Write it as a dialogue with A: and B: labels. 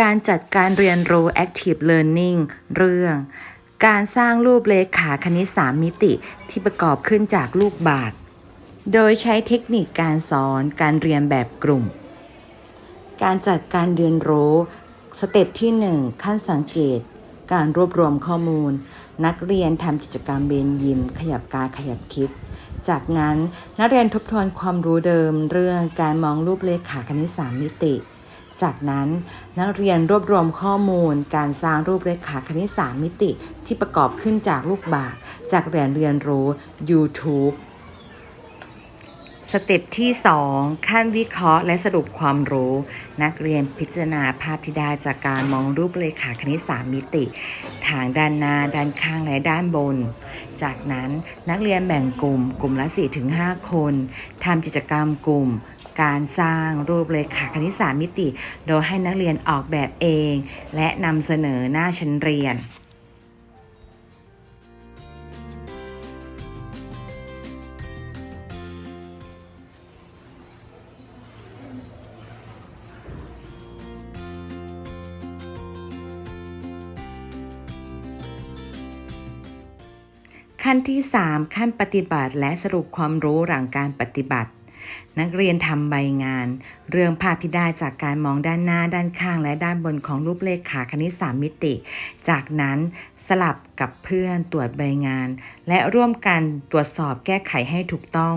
A: การจัดการเรียนรู้ Active Learning เรื่อง การสร้างรูปเลขาคณิต 3 มิติที่ประกอบขึ้นจากลูกบาศก์โดยใช้เทคนิคการสอนการเรียนแบบกลุ่ม การจัดการเรียนรู้ สเต็ปที่ 1 ขั้นสังเกต การรวบรวมข้อมูล นักเรียนทำกิจกรรมเบนยิม ขยับกายขยับคิด จากนั้นนักเรียนทบทวนความรู้เดิมเรื่องการมองรูปเลขาคณิต 3 มิติ จากนั้นนักเรียนรวบรวมข้อมูล การสร้างรูปเลขาคณิต3มิติ ที่ประกอบขึ้นจากลูกบาศก์จากแหล่งเรียนรู้ YouTube สเต็ปที่ 2 ขั้นวิเคราะห์และสรุปความรู้ นักเรียนพิจารณาภาพที่ได้จากการมองรูปเลขาคณิต3มิติ ทางด้านหน้า ด้านข้างและด้านบน จากนั้นนักเรียนแบ่งกลุ่ม กลุ่มละ 4-5 คนทำกิจกรรมกลุ่ม การสร้างรูปเลขาคณิต3มิติ โดยให้นักเรียนออกแบบเอง และนำเสนอหน้าชั้นเรียนขั้นที่ 3 ขั้นปฏิบัติและสรุปความรู้หลังการปฏิบัติ นักเรียนทำใบงาน เรื่องภาพที่ได้จากการมองด้านหน้าด้านข้างและด้านบนของรูปเลขาคณิตสามมิติ จากนั้นสลับกับเพื่อนตรวจใบงาน และร่วมกันตรวจสอบแก้ไขให้ถูกต้อง